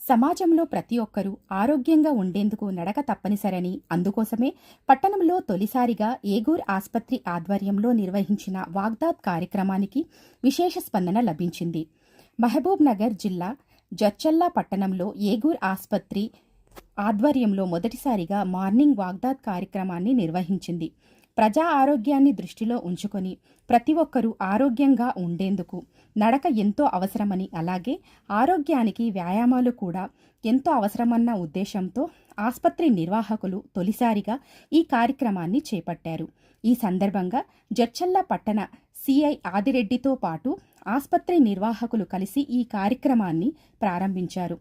సమాజంలో ప్రతి ఒక్కరూ ఆరోగ్యంగా ఉండేందుకు నడక తప్పనిసరని అందుకోసమే పట్టణంలో తొలిసారిగా ఏగూర్ ఆస్పత్రి ఆధ్వర్యంలో నిర్వహించిన వాగ్దాద్ కార్యక్రమానికి విశేష స్పందన లభించింది. మహబూబ్ నగర్ జిల్లా జచ్చల్లా పట్టణంలో ఏగూర్ ఆస్పత్రి ఆధ్వర్యంలో మొదటిసారిగా మార్నింగ్ వాగ్దాద్ కార్యక్రమాన్ని నిర్వహించింది. ప్రజా ఆరోగ్యాన్ని దృష్టిలో ఉంచుకొని ప్రతి ఒక్కరూ ఆరోగ్యంగా ఉండేందుకు నడక ఎంతో అవసరమని అలాగే ఆరోగ్యానికి వ్యాయామాలు కూడా ఎంతో అవసరమన్న ఉద్దేశంతో ఆసుపత్రి నిర్వాహకులు తొలిసారిగా ఈ కార్యక్రమాన్ని చేపట్టారు. ఈ సందర్భంగా జడ్చల్ల పట్టణ సిఐ ఆదిరెడ్డితో పాటు ఆసుపత్రి నిర్వాహకులు కలిసి ఈ కార్యక్రమాన్ని ప్రారంభించారు.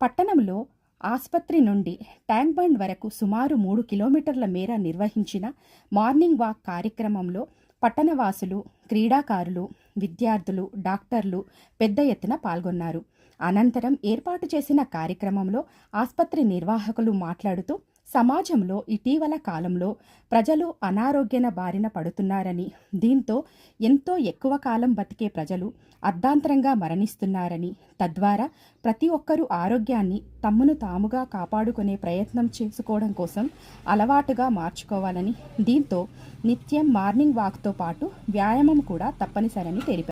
పట్టణంలో ఆసుపత్రి నుండి ట్యాంక్ బండ్ వరకు సుమారు మూడు కిలోమీటర్ల మేర నిర్వహించిన మార్నింగ్ వాక్ కార్యక్రమంలో పట్టణవాసులు క్రీడాకారులు విద్యార్థులు డాక్టర్లు పెద్ద ఎత్తున పాల్గొన్నారు. అనంతరం ఏర్పాటు చేసిన కార్యక్రమంలో ఆసుపత్రి నిర్వాహకులు మాట్లాడుతూ సమాజంలో ఇటీవల కాలంలో ప్రజలు అనారోగ్యన బారిన పడుతున్నారని దీంతో ఎంతో ఎక్కువ కాలం బతికే ప్రజలు అర్ధాంతరంగా మరణిస్తున్నారని తద్వారా ప్రతి ఒక్కరూ ఆరోగ్యాన్ని తమ్మును తాముగా కాపాడుకునే ప్రయత్నం చేసుకోవడం కోసం అలవాటుగా మార్చుకోవాలని దీంతో నిత్యం మార్నింగ్ వాక్తో పాటు వ్యాయామం కూడా తప్పనిసరని తెలిపారు.